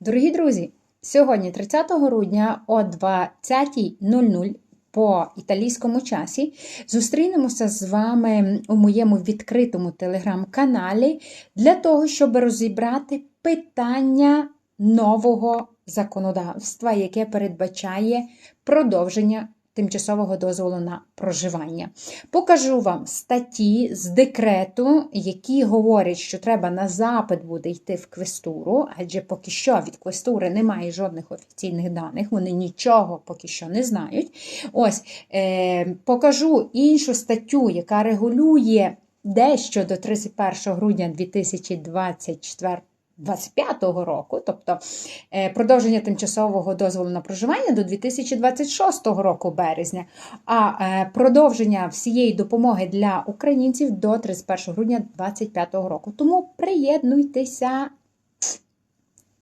Дорогі друзі, сьогодні, 30 грудня о 20.00 по італійському часі, зустрінемося з вами у моєму відкритому телеграм-каналі для того, щоб розібрати питання нового законодавства, яке передбачає продовження тимчасового дозволу на проживання. Покажу вам статті з декрету, які говорять, що треба на запит буде йти в квестуру, адже поки що від квестури немає жодних офіційних даних, вони нічого поки що не знають. Ось е, покажу іншу статтю, яка регулює дещо до 31 грудня 2024 25-го року, тобто е, продовження тимчасового дозволу на проживання до 2026 року березня, а е, продовження всієї допомоги для українців до 31 грудня 2025 року. Тому приєднуйтеся